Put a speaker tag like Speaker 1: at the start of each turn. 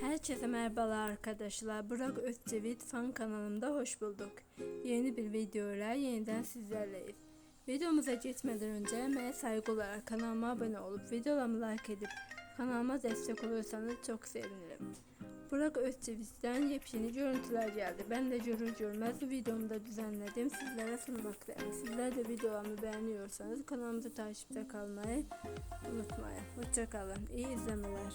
Speaker 1: Herkese merhabalar arkadaşlar. Burak Özçevit fan kanalımda hoş bulduk. Yeni bir videoyla yeniden sizlerleyiz. Videomuza geçmeden önce emeğe saygı olarak kanalıma abone olup videolarımı like edip kanalıma destek olursanız çok sevinirim. Burak Özçevit'ten yepyeni görüntüler geldi. Ben de görür görmez videomda düzenledim. Sizlere sunmaktayım. Sizler de videolarımı beğeniyorsanız kanalımızı takipte kalmayı unutmayın. Hoşçakalın. İyi izlemeler.